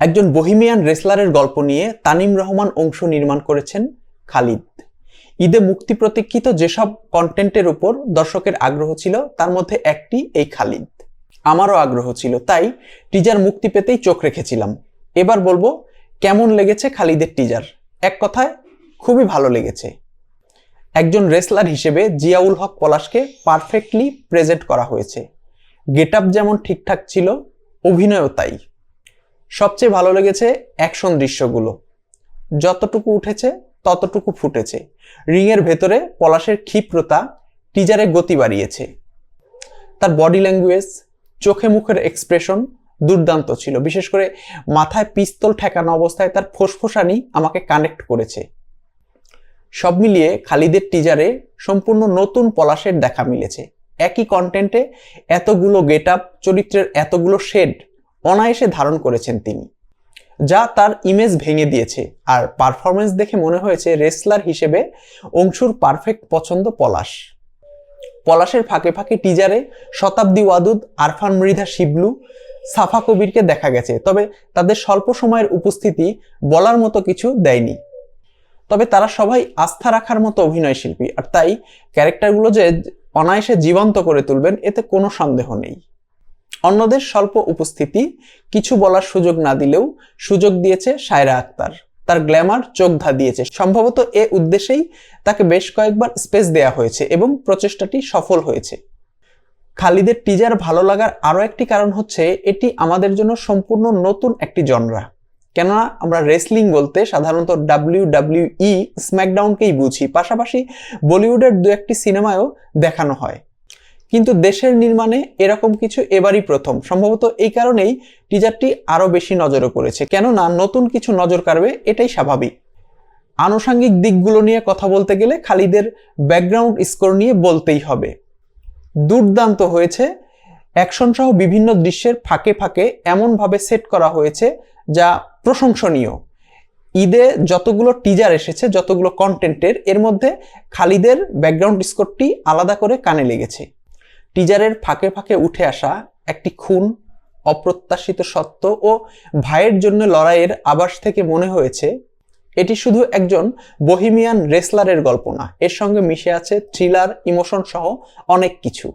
একজন বহিমিয়ান রেসলারের গল্প নিয়ে তানিম রহমান অংশ নির্মাণ করেছেন খালিদ। ঈদে মুক্তি প্রতীক্ষিত যেসব কন্টেন্টের উপর দর্শকের আগ্রহ ছিল, তার মধ্যে একটি, এই খালিদ। আমারও আগ্রহ ছিল, তাই টিজার মুক্তি পেতেই চোখ রেখেছিলাম। এবার বলব, কেমন লেগেছে খালিদের টিজার এক কথায়, খুবই ভালো লেগেছে। একজন রেসলার হিসেবে জিয়াউল হক পলাশকে পারফেক্টলি প্রেজেন্ট করা হয়েছে। গেট আপ যেমন ঠিকঠাক ছিল, অভিনয়ও তাই। সবচেয়ে ভালো লেগেছে অ্যাকশন দৃশ্যগুলো। যতটুকু উঠেছে, ততটুকু ফুটেছে। রিংয়ের ভেতরে পলাশের ক্ষিপ্রতা টিজারে গতি বাড়িয়েছে। তার বডি ল্যাঙ্গুয়েজ চোখে মুখের এক্সপ্রেশন দুর্দান্ত ছিল। বিশেষ করে মাথায় পিস্তল ঠেকানো অবস্থায় তার ফোসফোসানি আমাকে কানেক্ট করেছে। সব মিলিয়ে খালিদের টিজারে সম্পূর্ণ নতুন পলাশের দেখা মিলেছে। একই কন্টেন্টে এতগুলো গেট আপ চরিত্রের এতগুলো শেড অনায়াসে ধারণ করেছেন তিনি, যা তার ইমেজ ভেঙে দিয়েছে। আর পারফরমেন্স দেখে মনে হয়েছে রেসলার হিসেবে অংশুর পারফেক্ট পছন্দ পলাশ। পলাশের ফাঁকে ফাঁকে টিজারে শতাব্দী ওয়াদুদ, আরফান মৃধা, শিবলু, সাফা কবিরকে দেখা গেছে। তবে তাদের স্বল্প সময়ের উপস্থিতি বলার মতো কিছু দেয়নি। তবে তারা সবাই আস্থা রাখার মতো অভিনয় শিল্পী। আর তাই ক্যারেক্টারগুলো যে অনায়াসে জীবন্ত করে তুলবেন, এতে কোনো সন্দেহ নেই। অন্যদের স্বল্প উপস্থিতি, কিছু বলার সুযোগ না দিলেও সুযোগ দিয়েছে সায়রা আক্তার। তার গ্ল্যামার চোখ ধা দিয়েছে সম্ভবত এ উদ্দেশ্যেই তাকে বেশ কয়েকবার স্পেস দেয়া হয়েছে এবং প্রচেষ্টাটি সফল হয়েছে। খালিদের টিজার ভালো লাগার আরও একটি কারণ হচ্ছে এটি আমাদের জন্য সম্পূর্ণ নতুন একটি জনরা। কেননা আমরা রেসলিং বলতে সাধারণত ডাব্লিউ ডাব্লিউ ই স্ম্যাকডাউনকেই বুঝি। পাশাপাশি বলিউডের দু একটি সিনেমায়ও দেখানো হয়। কিন্তু দেশের নির্মাণে এরকম কিছু এবারই প্রথম। সম্ভবত এই কারণেই টিজারটি আরও বেশি নজরে পড়েছে। কেননা নতুন কিছু নজর কাড়বে, এটাই স্বাভাবিক। আনুষাঙ্গিক দিকগুলো নিয়ে কথা বলতে গেলে খালিদের ব্যাকগ্রাউন্ড স্কোর নিয়ে বলতেই হবে। দুর্দান্ত হয়েছে। অ্যাকশন সহ বিভিন্ন দৃশ্যের ফাঁকে ফাঁকে এমনভাবে সেট করা হয়েছে যা প্রশংসনীয়। ঈদে যতগুলো টিজার এসেছে, যতগুলো কন্টেন্টের এর মধ্যে খালিদের ব্যাকগ্রাউন্ড স্কোরটি আলাদা করে কানে লেগেছে। টিজারের ফাঁকে ফাঁকে উঠে আসা একটি খুন, অপ্রত্যাশিত সত্য ও ভাইয়ের জন্য লড়াইয়ের আবাস থেকে মনে হয়েছে, এটি শুধু একজন বহিমিয়ান রেসলারের গল্প না, এর সঙ্গে মিশে আছে থ্রিলার, ইমোশন সহ অনেক কিছু।